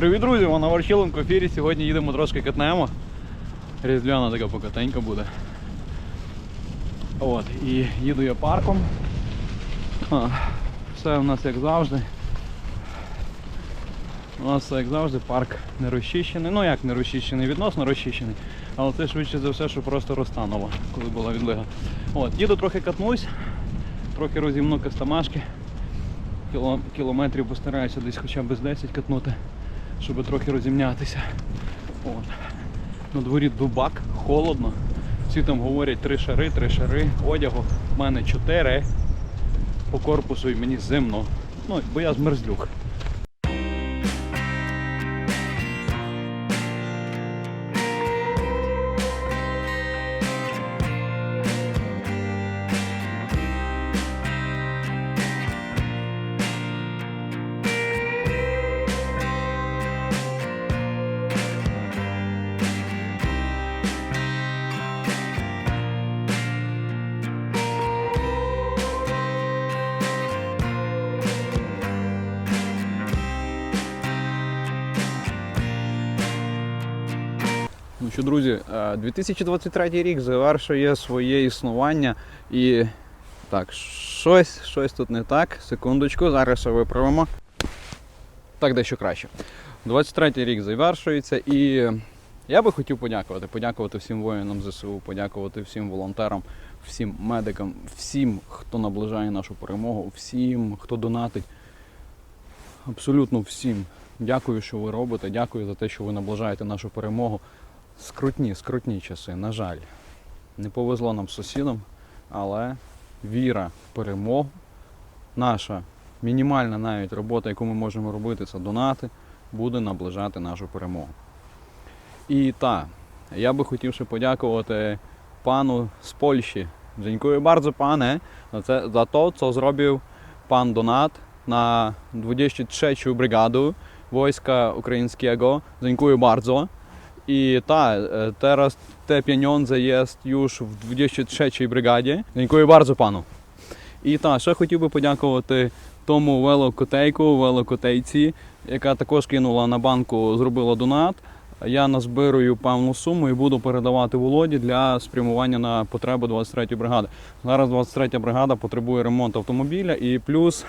Привіт, друзі! Вона в ефірі. Сьогодні їдемо трошки катнемо. Різдвяна така покатенька буде. От, і їду я парком. Все у нас як завжди. У нас як завжди, парк не розчищений. Ну як не розчищений, відносно розчищений. Але це швидше за все, що просто розтануло, коли була відлига. От, їду трохи катнусь, трохи розімну кастамашки. Кіло, кілометрів постараюся десь хоча б з 10 катнути, щоб трохи розімнятися. От. На дворі дубак, холодно. Всі там говорять три шари, три шари одягу. У мене чотири по корпусу і мені зимно. Ну, бо я змерзлюк. Що, друзі, е, 2023 рік завершує своє існування і так, щось, щось тут не так. Секундочку, зараз все виправимо. Так, дещо краще. 23 рік завершується і я би хотів подякувати. Подякувати всім воїнам ЗСУ, подякувати всім волонтерам, всім медикам, всім, хто наближає нашу перемогу, всім, хто донатить. Абсолютно всім. Дякую, що ви робите. Дякую за те, що ви наближаєте нашу перемогу. Скрутні, скрутні часи, на жаль. Не повезло нам з сусідом, але віра в перемогу, наша мінімальна навіть робота, яку ми можемо робити, це донати, буде наближати нашу перемогу. І так, я би хотів ще подякувати пану з Польщі. Panie za, це, за to, co zrobił pan Donat na 23 brygadę Wojska Ukraińskiego. Dziękuję bardzo. I tak, e, teraz te pieniądze jest już w 23 brygadzie. Dziękuję bardzo panu. І так, ще хотів би подякувати тому велокотейку, велокотейці, яка також кинула на банку, зробила донат. Я назбирую певну суму і буду передавати Володі для спрямування на потреби 23-ї бригади. Зараз 23-я бригада потребує ремонту автомобіля, і плюс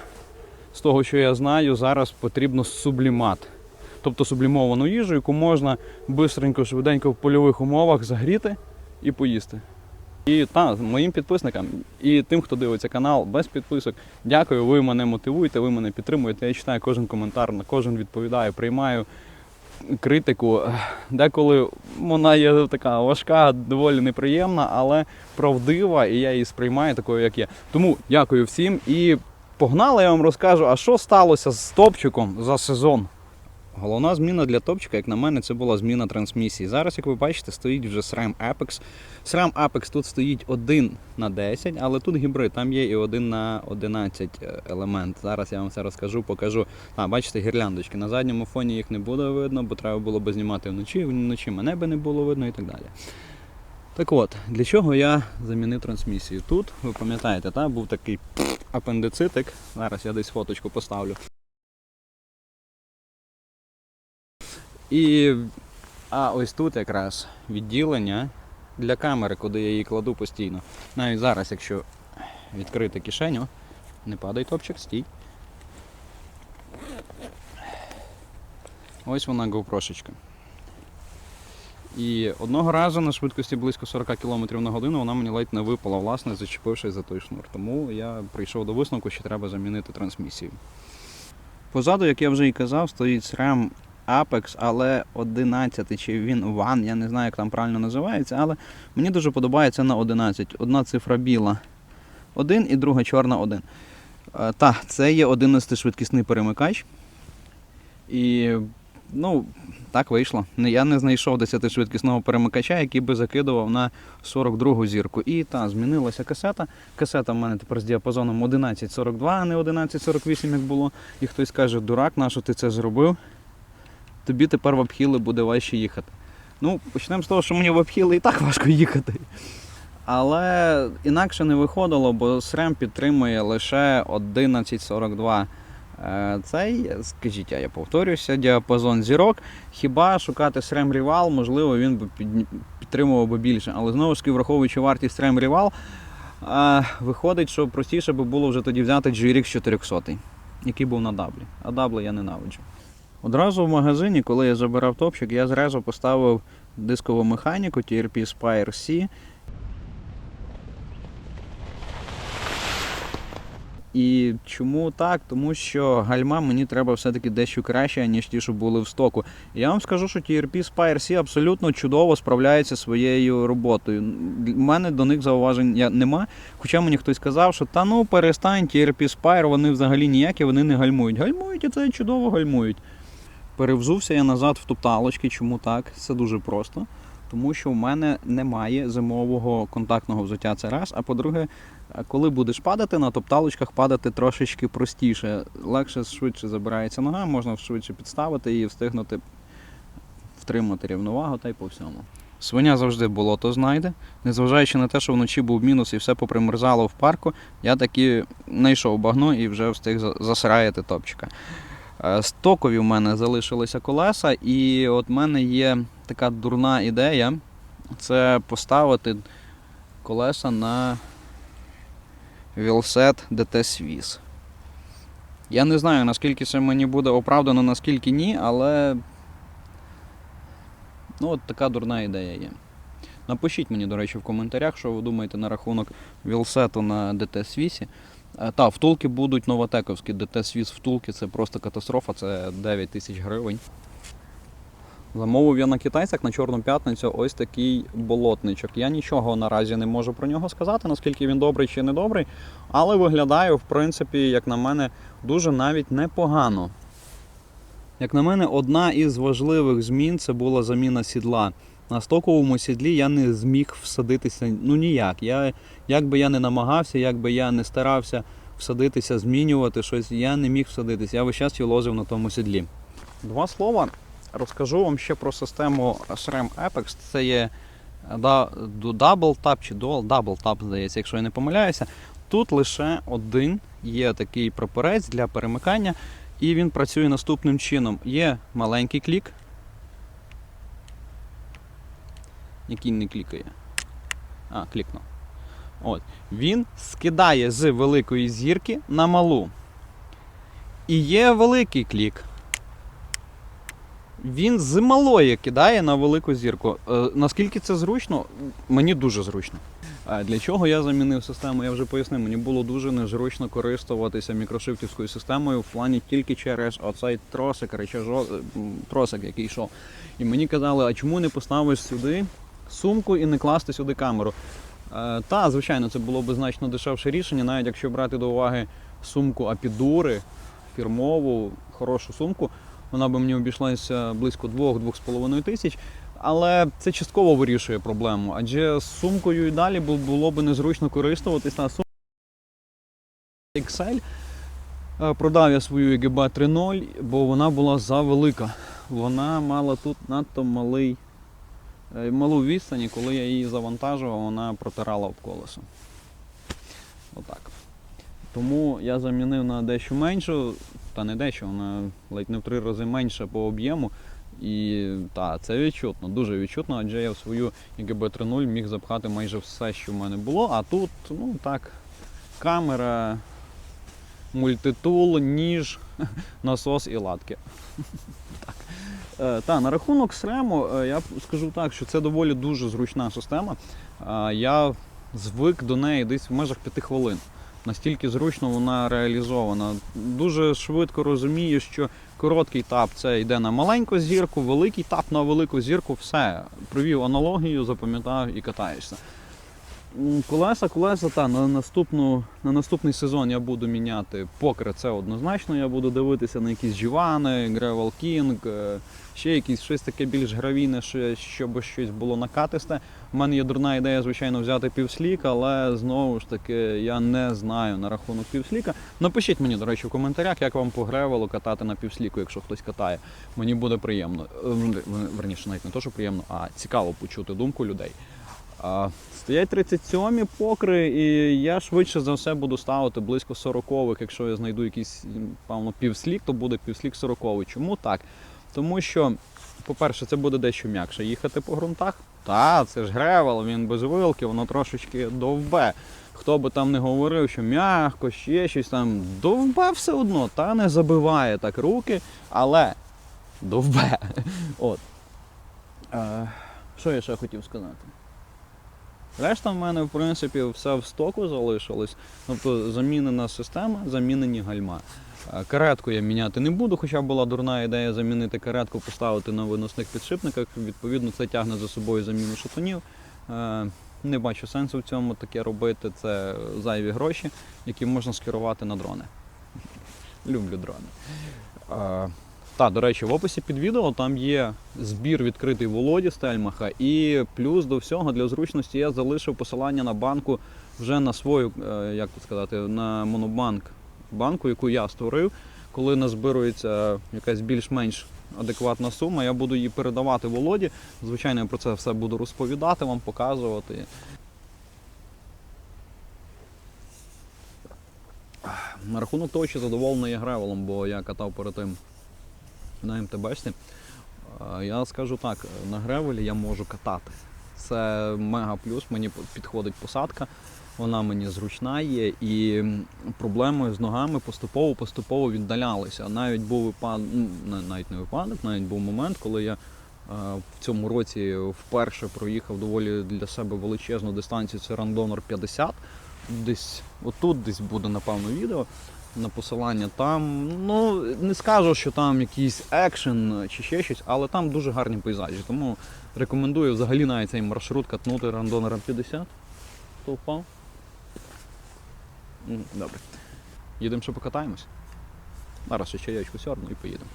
з того, що я знаю, зараз потрібно сублімат. Тобто сублімовану їжу, яку можна бистренько, швиденько в польових умовах загріти і поїсти. І та, моїм підписникам і тим, хто дивиться канал, без підписок. Дякую, ви мене мотивуєте, ви мене підтримуєте. Я читаю кожен коментар, на кожен відповідаю, приймаю критику. Деколи вона є така важка, доволі неприємна, але правдива, і я її сприймаю такою, як є. Тому дякую всім і погнали, я вам розкажу, а що сталося з топчиком за сезон. Головна зміна для топчика, як на мене, це була зміна трансмісії. Зараз, як ви бачите, стоїть вже SRAM Apex. SRAM Apex тут стоїть 1 на 10, але тут гібрид, там є і 1 на 11 елемент. Зараз я вам все розкажу, покажу. А, бачите, гірляндочки. На задньому фоні їх не буде видно, бо треба було б знімати вночі, вночі мене би не було видно і так далі. Так от, для чого я замінив трансмісію? Тут, ви пам'ятаєте, та, був такий апендицитик. Зараз я десь фоточку поставлю. І а ось тут якраз відділення для камери, куди я її кладу постійно. Навіть зараз, якщо відкрити кишеню, не падай топчик, стій. Ось вона GoPro-шечка. І одного разу на швидкості близько 40 км на годину вона мені ледь не випала, власне, зачепившись за той шнур. Тому я прийшов до висновку, що треба замінити трансмісію. Позаду, як я вже і казав, стоїть SRAM Apex, але 11 чи він One, я не знаю, як там правильно називається, але мені дуже подобається на 11. Одна цифра біла 1 і друга чорна 1. Е, Так, це є 11 швидкісний перемикач. І ну, так вийшло. Я не знайшов 10 швидкісного перемикача, який би закидував на 42 зірку. І та, змінилася касета. Касета в мене тепер з діапазоном 11.42, а не 11.48, як було. І хтось каже, дурак, на що ти це зробив? Тобі тепер в обхіли буде важче їхати. Ну, почнемо з того, що мені в обхіли і так важко їхати. Але інакше не виходило, бо SRAM підтримує лише 11.42 Е, Цей, скажіть, а я повторюся, діапазон зірок. Хіба шукати SRAM Rival, можливо, він би підтримував би більше. Але знову ж таки, враховуючи вартість SRAM Rival, е, виходить, що простіше би було вже тоді взяти GRX 400, який був на даблі. А дабли я ненавиджу. Одразу в магазині, коли я забирав топчик, я зразу поставив дискову механіку TRP Spire C. І чому так? Тому що гальма мені треба все-таки дещо краще, ніж ті, що були в стоку. Я вам скажу, що TRP Spire C абсолютно чудово справляється своєю роботою. У мене до них зауважень нема. Хоча мені хтось сказав, що та ну перестань, TRP Spire, вони взагалі ніякі, вони не гальмують. Гальмують і це чудово гальмують. Перевзувся я назад в топталочки. Чому так? Це дуже просто. Тому що в мене немає зимового контактного взуття. Це раз. А по-друге, коли будеш падати, на топталочках падати трошечки простіше. Легше, швидше забирається нога, можна швидше підставити і встигнути втримати рівновагу та й по всьому. Свиня завжди болото знайде. Незважаючи на те, що вночі був мінус і все попримерзало в парку, я таки знайшов багно і вже встиг за- засраяти топчика. Е, Стокові в мене залишилися колеса, і от в мене є така дурна ідея це поставити колеса на Вілсет DT Swiss. Я не знаю, наскільки це мені буде оправдано, наскільки ні, але ну, от така дурна ідея є. Напишіть мені, до речі, в коментарях, що ви думаєте на рахунок Вілсету на DT Swiss. Е, Та, втулки будуть новотековські. DT Swiss втулки це просто катастрофа, це 9 тисяч гривень. Замовив я на китайцях на Чорну п'ятницю ось такий болотничок. Я нічого наразі не можу про нього сказати, наскільки він добрий чи не добрий, але виглядає, в принципі, як на мене, дуже навіть непогано. Як на мене, одна із важливих змін це була заміна сідла. На стоковому сідлі я не зміг всадитися ну ніяк. Я, як би я не намагався, як би я не старався всадитися, змінювати щось, я не міг всадитися. Я весь час лозив на тому сідлі. Два слова розкажу вам ще про систему SRAM Apex. Це є е, Double Tap чи Dual Double Tap, здається, якщо я не помиляюся. Тут лише один є такий прапорець для перемикання, і він працює наступним чином. Є маленький клік, який не клікає. А, клікнув. От. Він скидає з великої зірки на малу. І є великий клік. Він з малої кидає на велику зірку. Е, наскільки це зручно? Мені дуже зручно. А для чого я замінив систему? Я вже пояснив. Мені було дуже незручно користуватися мікрошифтівською системою в плані тільки через оцей тросик, речажок, тросик, який йшов. І мені казали, а чому не поставиш сюди сумку і не класти сюди камеру? Е, та, звичайно, це було б значно дешевше рішення, навіть якщо брати до уваги сумку Апідури, фірмову, хорошу сумку, вона би мені обійшлася близько 2-2,5 тисяч. Але це частково вирішує проблему, адже з сумкою і далі було б незручно користуватися. А сумка XL е, продав я свою EGB 3.0, бо вона була завелика. Вона мала тут надто малий, малу відстані, коли я її завантажував, вона протирала об колесо. Отак. Тому я замінив на дещо меншу, та не дещо, вона ледь не в три рази менша по об'єму. І та, це відчутно, дуже відчутно, адже я в свою ігб 3.0 міг запхати майже все, що в мене було. А тут, ну так, камера, мультитул, ніж, насос і латки. Е, Та, на рахунок SRAM, е, я скажу так, що це доволі дуже зручна система. Е, Я звик до неї десь в межах 5 хвилин. Настільки зручно вона реалізована. Дуже швидко розумію, що короткий тап це йде на маленьку зірку, великий тап на велику зірку, все. Провів аналогію, запам'ятав і катаєшся. Колеса, колеса, та на наступну, на наступний сезон я буду міняти покри, це однозначно. Я буду дивитися на якісь Жівани, Gravel King, е, ще якісь щось таке більш гравійне, щоб щось було накатисте. У мене є дурна ідея, звичайно, взяти півслік, але знову ж таки я не знаю на рахунок півсліка. Напишіть мені, до речі, в коментарях, як вам по гревелу катати на півсліку, якщо хтось катає. Мені буде приємно. Е, Верніше, навіть не то, що приємно, а цікаво почути думку людей. Стоять 37 покри, і я швидше за все буду ставити близько 40-х. Якщо я знайду якийсь, певно, півслік, то буде півслік 40 Чому так? Тому що, по-перше, це буде дещо м'якше їхати по ґрунтах. Та, це ж гревел, він без вилки, воно трошечки довбе. Хто би там не говорив, що м'яко, ще щось там, довбе все одно, та не забиває так руки, але довбе. От. Що я ще хотів сказати? Решта в мене, в принципі, все в стоку залишилось. Тобто замінена система, замінені гальма. Е, Каретку я міняти не буду, хоча була дурна ідея замінити каретку, поставити на виносних підшипниках. Відповідно, це тягне за собою заміну шатунів. Е, Не бачу сенсу в цьому таке робити. Це зайві гроші, які можна скерувати на дрони. Люблю дрони. Е, та, до речі, в описі під відео там є збір відкритий Володі Стельмаха, і плюс до всього для зручності я залишив посилання на банку вже на свою, е, як тут сказати, на монобанк банку, яку я створив. Коли назбирується якась більш-менш адекватна сума, я буду її передавати Володі. Звичайно, я про це все буду розповідати, вам показувати. На рахунок того, що задоволений я гревелом, бо я катав перед тим на МТБшці. Я скажу так, на гревелі я можу катати. Це мега плюс, мені підходить посадка, вона мені зручна є, і проблеми з ногами поступово-поступово віддалялися. Навіть був випадок, навіть не випадок, навіть був момент, коли я в цьому році вперше проїхав доволі для себе величезну дистанцію, це рандонор 50. Десь отут десь буде, напевно, відео на посилання. Там, ну, не скажу, що там якийсь екшен чи ще щось, але там дуже гарні пейзажі. Тому рекомендую взагалі навіть цей маршрут катнути рандонером 50. Хто впав? Добре. Їдемо ще покатаємось. Зараз ще чаєчку сьорну і поїдемо.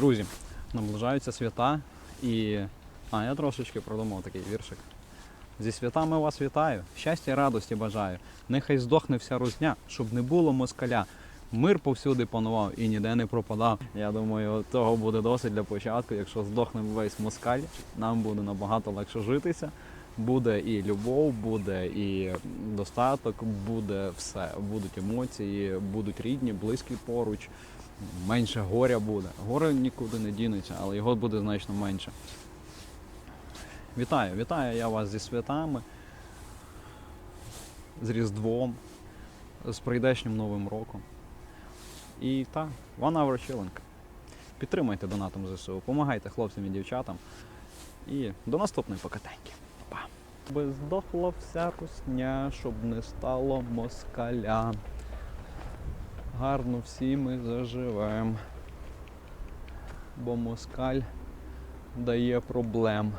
Друзі, наближаються свята і. А, я трошечки продумав такий віршик. Зі святами вас вітаю, щастя і радості бажаю. Нехай здохне вся рузня, щоб не було москаля. Мир повсюди панував і ніде не пропадав. Я думаю, того буде досить для початку. Якщо здохне весь москаль, нам буде набагато легше житися. Буде і любов, буде і достаток, буде все. Будуть емоції, будуть рідні, близькі поруч менше горя буде. Горе нікуди не дінеться, але його буде значно менше. Вітаю, вітаю я вас зі святами, з Різдвом, з прийдешнім Новим роком. І так, one hour chilling. Підтримайте донатом ЗСУ, допомагайте хлопцям і дівчатам. І до наступної покатеньки. Па. Би здохла вся русня, щоб не стало москаля гарно всі ми заживемо. бо москаль дає проблем.